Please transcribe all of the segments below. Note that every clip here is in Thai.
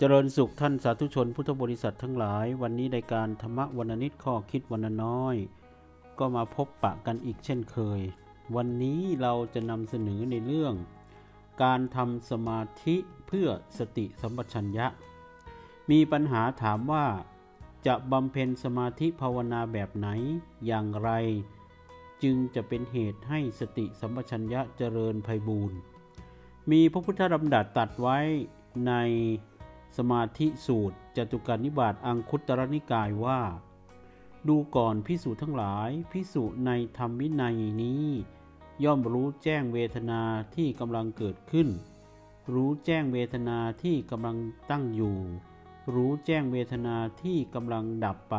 เจริญสุขท่านสาธุชนพุทธบริษัททั้งหลาย วันนี้ในการธรรมวันนิดข้อคิดวันน้อย ก็มาพบปะกันอีกเช่นเคย วันนี้เราจะนำเสนอในเรื่อง การทำสมาธิเพื่อสติสัมปชัญญะ มีปัญหาถามว่า จะบำเพ็ญสมาธิภาวนาแบบไหนอย่างไร จึงจะเป็นเหตุให้สติสัมปชัญญะเจริญไพบูรณ์มีพระพุทธดำรัสตัดไว้ใน สมาธิสูตรจตุการนิบาตอังคุตรนิกายว่า ดูก่อนพิสูจทั้งหลายพิสูจในธรรมวินัยนี้ ย่อมรู้แจ้งเวทนาที่กำลังเกิดขึ้น รู้แจ้งเวทนาที่กำลังตั้งอยู่ รู้แจ้งเวทนาที่กำลังดับไป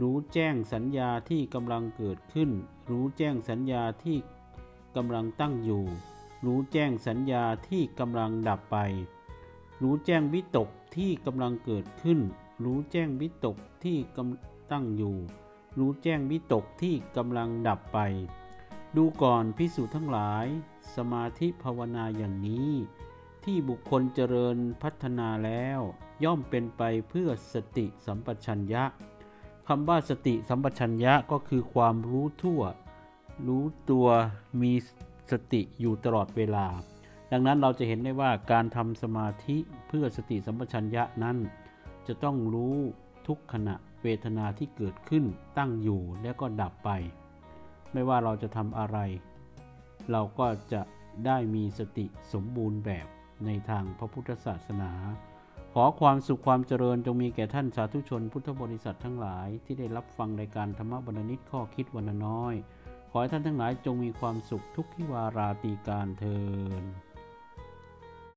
รู้แจ้งสัญญาที่กำลังเกิดขึ้น รู้แจ้งสัญญาที่กำลังตั้งอยู่ รู้แจ้งสัญญาที่กำลังดับไป รู้แจ้งวิตกที่กำลังเกิดขึ้น รู้แจ้งวิตกที่กำตั้งอยู่ รู้แจ้งวิตกที่กำลังดับไป ดูก่อนพิสูจน์ทั้งหลาย สมาธิภาวนาอย่างนี้ ที่บุคคลเจริญพัฒนาแล้ว ย่อมเป็นไปเพื่อสติสัมปชัญญะคำว่าสติสัมปชัญญะก็คือความรู้ทั่ว รู้ตัวมีสติอยู่ตลอดเวลา ดังนั้นเราจะเห็นได้ว่าการทำสมาธิเพื่อสติสัมปชัญญะนั้น จะต้องรู้ทุกขณะเวทนาที่เกิดขึ้นตั้งอยู่แล้วก็ดับไป ไม่ว่าเราจะทำอะไร เราก็จะได้มีสติสมบูรณ์แบบในทางพระพุทธศาสนา ขอความสุขความเจริญจงมีแก่ท่านสาธุชนพุทธบริษัททั้งหลายที่ได้รับฟังรายการธรรมบรรณนิตข้อคิดวันน้อย ขอให้ท่านทั้งหลายจงมีความสุขทุกทิวาราตีการเทิน